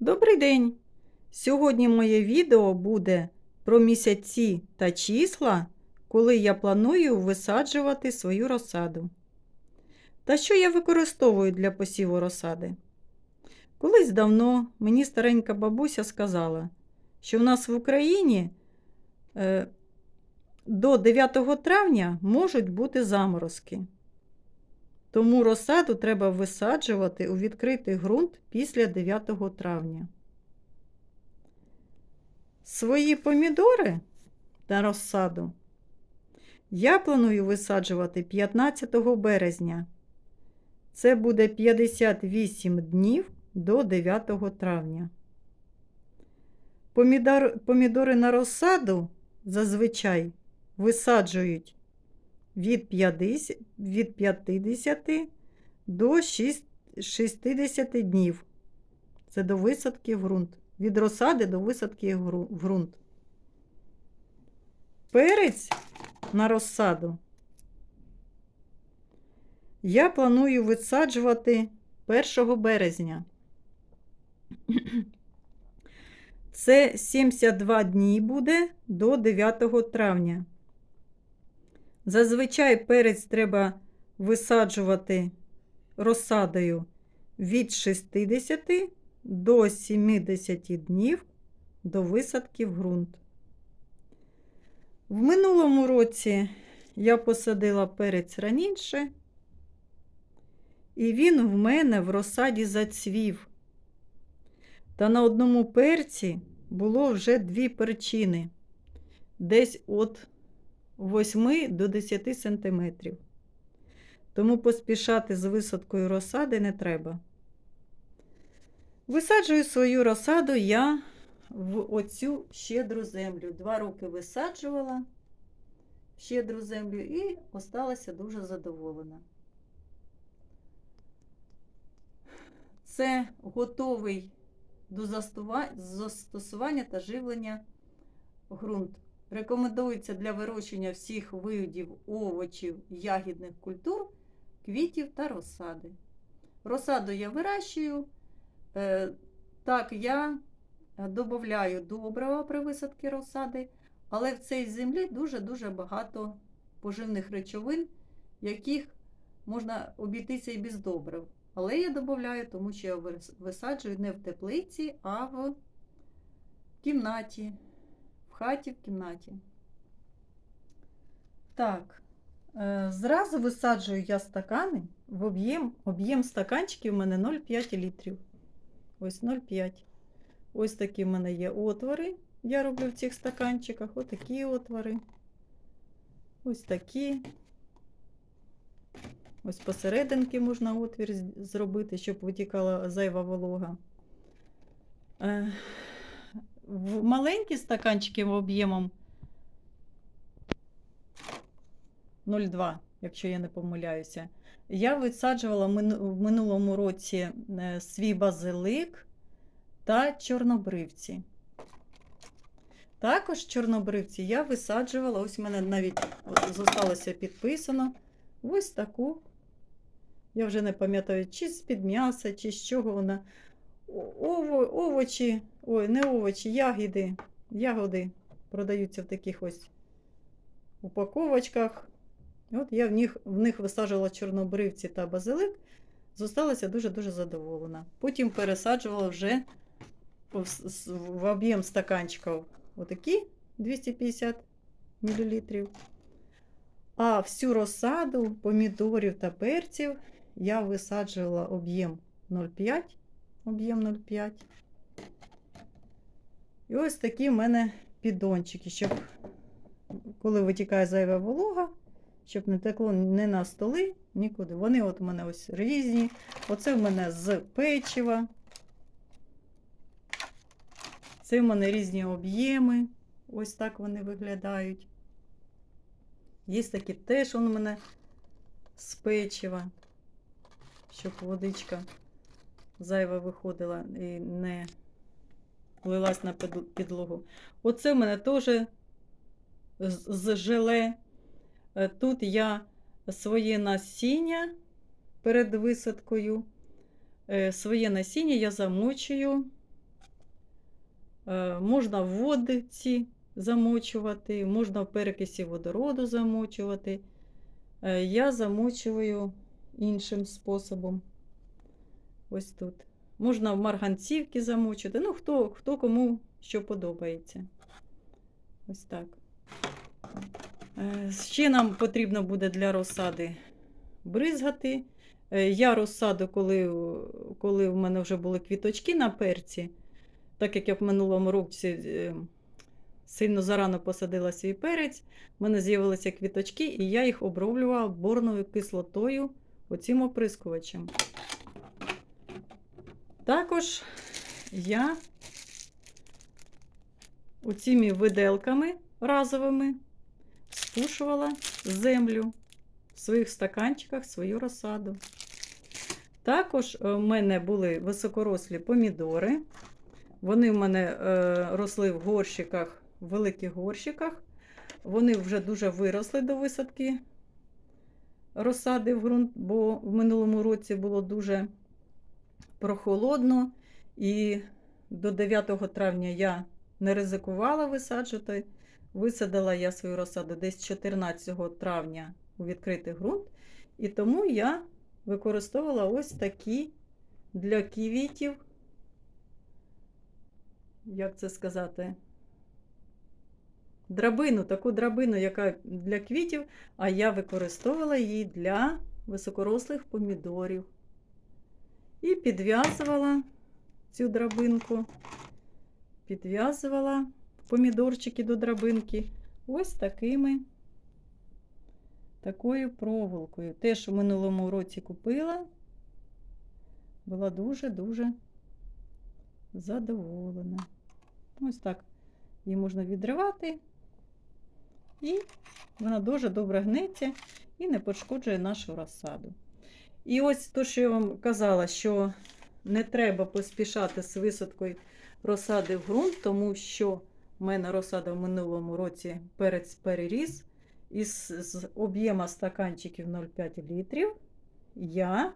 Добрий день! Сьогодні моє відео буде про місяці та числа, коли я планую висаджувати свою розсаду. Та що я використовую для посіву розсади? Колись давно мені старенька бабуся сказала, що в нас в Україні е, до 9 травня можуть бути заморозки. Тому розсаду треба висаджувати у відкритий ґрунт після 9 травня. Свої помідори та розсаду я планую висаджувати 15 березня. Це буде 58 днів до 9 травня. Помідор, помідори на розсаду зазвичай висаджують від 50, від 50 до 6 60 днів. Це до висадки в ґрунт. Від розсади до висадки в ґрунт. Перець на розсаду я планую висаджувати 1 березня. Це 72 дні буде до 9 травня. Зазвичай перець треба висаджувати розсадою від 60 до 70 днів до висадки в ґрунт. В минулому році я посадила перець раніше, і він в мене в розсаді зацвів. Та на одному перці було вже дві перчини, десь від 8 до 10 сантиметрів. Тому поспішати з висадкою розсади не треба. Висаджую свою розсаду я в оцю щедру землю. Два роки висаджувала щедру землю і осталася дуже задоволена. Це готовий до застосування та живлення ґрунт. Рекомендується для вирощення всіх видів овочів, ягідних культур, квітів та розсади. Розсаду я вирощую. Е, Так, я додаю добрива при висадці розсади, але в цій землі дуже-дуже багато поживних речовин, яких можна обійтися і без добрив. Але я додаю, тому що я висаджую не в теплиці, а в кімнаті, хаті, в кімнаті. Так, е, зразу висаджую я стакани в об'єм. Об'єм стаканчиків у мене 0,5 літрів. Ось 0,5. Ось такі в мене є отвори. Я роблю в цих стаканчиках. Ось такі отвори. Ось такі. Ось посерединки можна отвір зробити, щоб витікала зайва волога. В маленькі стаканчики об'ємом 0,2, якщо я не помиляюся. Я висаджувала в минулому році е, свій базилик та чорнобривці. Також чорнобривці я висаджувала, ось в мене навіть зосталося підписано. Ось таку. Я вже не пам'ятаю, чи з-під м'яса, чи з чого вона. Ово, овочі, ой, не овочі, ягоди. Ягоди продаються в таких ось упаковочках. От я в них, в них висаджувала чорнобривці та базилик. Зосталася дуже-дуже задоволена. Потім пересаджувала вже в об'єм стаканчиків отакі 250 мл. А всю розсаду помідорів та перців я висаджувала об'єм 0,5. Об'єм 0,5. І ось такі в мене піддончики, щоб коли витікає зайва волога, щоб не текло не на столи, нікуди. Вони от у мене ось різні. Оце в мене з печива. Це в мене різні об'єми. Ось так вони виглядають. Є такі теж у мене з печива, щоб водичка зайва виходила і не лилась на підлогу. Оце в мене теж з желе. Е, Тут я своє насіння перед висадкою. е, Своє насіння я замочую Е, Можна в водиці замочувати, можна в перекисі водороду замочувати. Я замочую іншим способом. Ось тут. Можна в марганцівки замочити. Ну, хто, хто кому що подобається. Ось так. Е, Ще нам потрібно буде для розсади бризгати. Е, Я розсаду, коли, коли в мене вже були квіточки на перці, так як я в минулому році е, сильно зарано посадила свій перець, в мене з'явилися квіточки, і я їх оброблювала борною кислотою оцим оприскувачем. Також я оціми виделками разовими спушувала землю в своїх стаканчиках, свою розсаду. Також е, в мене були високорослі помідори. Вони в мене е, росли в горщиках, в великих горщиках. Вони вже дуже виросли до висадки розсади в ґрунт, бо в минулому році було дуже прохолодно. І до 9 травня я не ризикувала висаджувати. Висадила я свою розсаду десь 14 травня у відкритий ґрунт. І тому я використовувала ось такі для квітів, як це сказати, драбину, таку драбину, яка для квітів, а я використовувала її для високорослих помідорів. І підв'язувала цю драбинку, підв'язувала помідорчики до драбинки ось такими такою проволокою. Теж у минулому році купила, була дуже-дуже задоволена. Ось так її можна відривати, і вона дуже добре гнеться і не пошкоджує нашу розсаду. І ось те, що я вам казала, що не треба поспішати з висадкою розсади в ґрунт, тому що в мене розсада в минулому році перець переріс. Із з об'єма стаканчиків 0,5 літрів я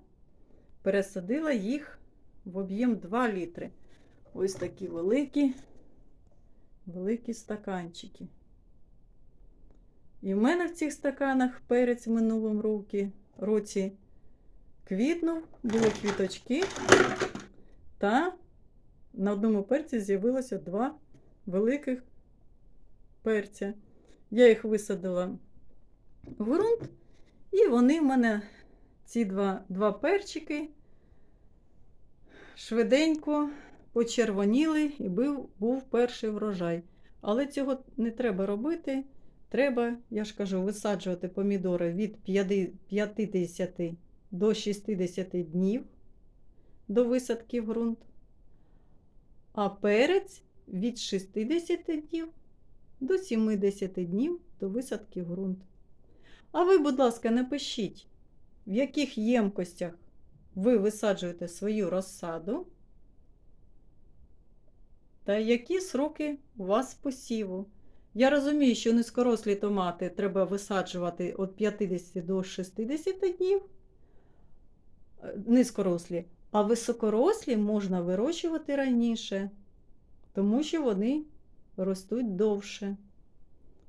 пересадила їх в об'єм 2 літри. Ось такі великі, великі стаканчики. І в мене в цих стаканах перець в минулому році квітнув, були квіточки, та на одному перці з'явилося два великих перця. Я їх висадила в ґрунт, і вони в мене, ці два, два перчики, швиденько почервоніли і був, був перший врожай. Але цього не треба робити. Треба, я ж кажу, висаджувати помідори від 50 до 60 днів до висадки в ґрунт, а перець від 60 днів до 70 днів до висадки в ґрунт. А ви, будь ласка, напишіть, в яких ємкостях ви висаджуєте свою розсаду та які сроки у вас посіву. Я розумію, що низькорослі томати треба висаджувати від 50 до 60 днів. Низькорослі, а високорослі можна вирощувати раніше, тому що вони ростуть довше.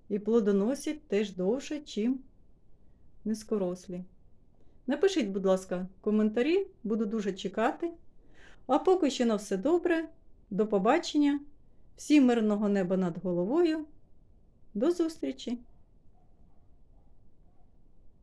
І плодоносять теж довше, чим низькорослі. Напишіть, будь ласка, коментарі, буду дуже чекати. А поки що на все добре. До побачення. Всім мирного неба над головою. До зустрічі!